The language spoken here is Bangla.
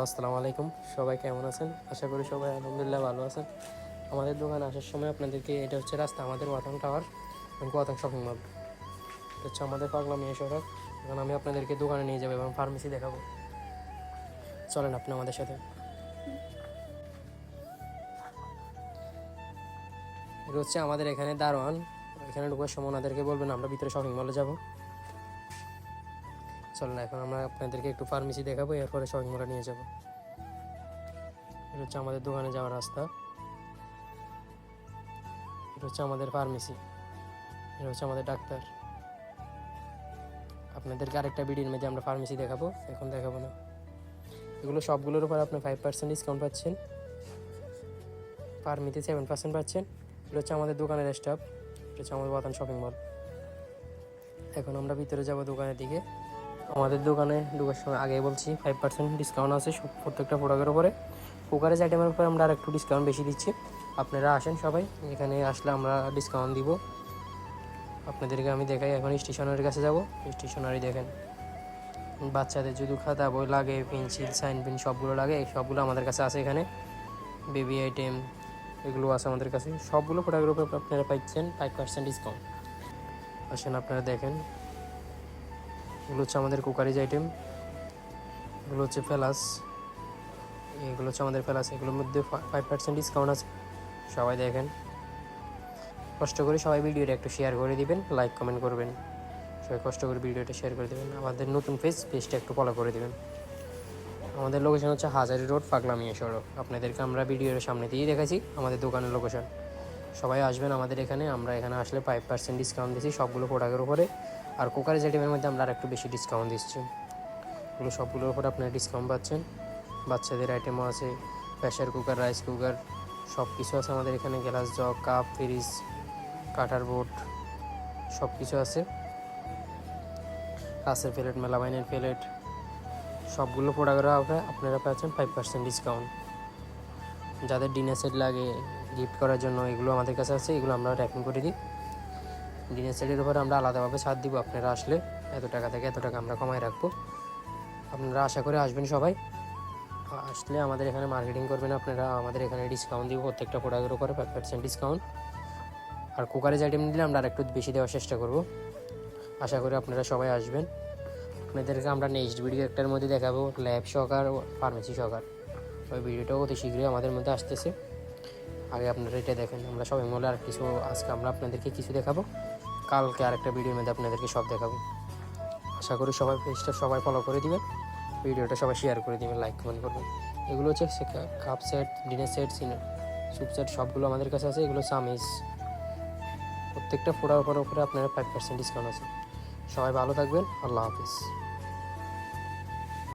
আসসালামু আলাইকুম। সবাই কেমন আছেন? আশা করি সবাই আলহামদুলিল্লাহ ভালো আছেন। আমাদের দোকানে আসার সময় আপনাদেরকে এটা হচ্ছে রাস্তা, আমাদের ওয়াতাং টাওয়ার এবং ওয়াতাং শপিং মল এটা হচ্ছে আমাদের পাগলা মেয়ে সড়ক। এখন আমি আপনাদেরকে দোকানে নিয়ে যাব এবং ফার্মেসি দেখাবো। চলেন আপনি আমাদের সাথে। এটা হচ্ছে আমাদের এখানে দারোয়ান। এখানে ঢোকার সময় ওনাদেরকে বলবেন, আমরা ভিতরে শপিং মলে যাব। চলেন, এখন আমরা আপনাদেরকে একটু ফার্মেসি দেখাবো, এরপরে শপিং মলে নিয়ে যাব। এটা হচ্ছে আমাদের দোকানে যাওয়ার রাস্তা। এটা হচ্ছে আমাদের ফার্মেসি এটা হচ্ছে আমাদের ডাক্তার। আপনাদেরকে আরেকটা ভিডিওর মধ্যে আমরা ফার্মেসি দেখাবো, এখন দেখাবো না। এগুলো সবগুলোর উপর আপনি ফাইভ পার্সেন্ট ডিসকাউন্ট পাচ্ছেন। ফার্মিতে সেভেন পার্সেন্ট পাচ্ছেন। এটা হচ্ছে আমাদের দোকানের স্টাফ এটা হচ্ছে আমাদের বাতান শপিং মল এখন আমরা ভিতরে যাব দোকানের দিকে। আমাদের দোকানে ঢোকার সময় আগে বলছি ফাইভ পার্সেন্ট ডিসকাউন্ট আছে সব প্রত্যেকটা প্রোডাক্টের উপরে। কুকারেজ আইটেমের উপরে আমরা আর একটু ডিসকাউন্ট বেশি দিচ্ছি। আপনারা আসেন সবাই, এখানে আসলে আমরা ডিসকাউন্ট দিব। আপনাদেরকে আমি দেখাই, এখন স্টেশনারির কাছে যাব। স্টেশনারি দেখেন। বাচ্চাদের যদি খাতা বই লাগে পেন্সিল সাইন পেন সবগুলো লাগে, এই সবগুলো আমাদের কাছে আছে এখানে। বেবি আইটেম এগুলো আছে আমাদের কাছে। সবগুলো প্রোডাক্টের উপর আপনারা পাচ্ছেন ফাইভ পার্সেন্ট ডিসকাউন্ট আসেন আপনারা দেখেন। এগুলো হচ্ছে আমাদের কুকারিজ আইটেম, এগুলো হচ্ছে ফেলাস, এগুলো হচ্ছে আমাদের ফেলাস, এগুলোর মধ্যে ফাইভ পার্সেন্ট ডিসকাউন্ট আছে। সবাই দেখেন। কষ্ট করে সবাই ভিডিওটা একটু শেয়ার করে দিবেন লাইক কমেন্ট করবেন। সবাই কষ্ট করে ভিডিওটা শেয়ার করে দেবেন। আমাদের নতুন পেজ পেজটা একটু ফলো করে দেবেন। আমাদের লোকেশন হচ্ছে হাজারি রোড, পাগলামিয়া সড়ক। আপনাদেরকে আমরা ভিডিওর সামনে দিয়েই দেখাচ্ছি আমাদের দোকানের লোকেশন সবাই আসবেন আমাদের এখানে, আমরা এখানে আসলে ফাইভ পার্সেন্ট ডিসকাউন্ট দিচ্ছি সবগুলো প্রোডাক্টের উপরে। আর কুকারেজ আইটেমের মধ্যে আমরা আর একটু বেশি ডিসকাউন্ট দিচ্ছি। এগুলো সবগুলোর উপরে আপনারা ডিসকাউন্ট পাচ্ছেন। বাচ্চাদের আইটেমও আছে প্রেশার কুকার রাইস কুকার সব কিছু আছে আমাদের এখানে। Glass jug cup fridge cutter board সব কিছু আছে। কাঁচের প্লেট, মেলামাইনের প্লেট, সবগুলো প্রোডাক্টের উপরে আপনারা পাচ্ছেন ফাইভ পার্সেন্ট ডিসকাউন্ট যাদের ডিনার সেট লাগে গিফট করার জন্য এগুলো আমাদের কাছে আছে, এগুলো আমরা র্যাপিং করে দিই। ডিনার সেটের উপরে আমরা আলাদাভাবে ছাড় দিব। আপনারা আসলে এত টাকা থেকে এত টাকা আমরা কমায় রাখব। আপনারা আশা করে আসবেন সবাই। আসলে আমাদের এখানে মার্কেটিং করবেন আপনারা, আমাদের এখানে ডিসকাউন্ট দিব, প্রত্যেকটা প্রোডাক্টের উপরে ফাইভ পার্সেন্ট ডিসকাউন্ট আর কুকারেজ আইটেম দিলে আমরা আর একটু বেশি দেওয়ার চেষ্টা করব। আশা করি আপনারা সবাই আসবেন। আপনাদেরকে আমরা নেক্সট ভিডিও একটার মধ্যে দেখাবো ল্যাব সহকার ফার্মেসি সহকার। ওই ভিডিওটাও অতি শীঘ্রই আমাদের মধ্যে আসতেছে। আগে আপনারা এটা দেখেন, আমরা সবাই মিলে আর কিছু আজকে আমরা আপনাদেরকে কিছু দেখাবো। কালকে আরেকটা ভিডিওর মধ্যে আপনাদেরকে সব দেখাবো। আশা করি সবাই পেজটা সবাই ফলো করে দিবেন। ভিডিওটা সবাই শেয়ার করে দিবেন লাইক কমেন্ট করবেন। এগুলো হচ্ছে cup set dinner set soup set সবগুলো আমাদের কাছে আছে। এগুলো চামিজ প্রত্যেকটা ফোটার উপর উপরে আপনারা ফাইভ পার্সেন্ট ডিসকাউন্ট আছে। সবাই ভালো থাকবেন। আল্লাহ হাফিজ।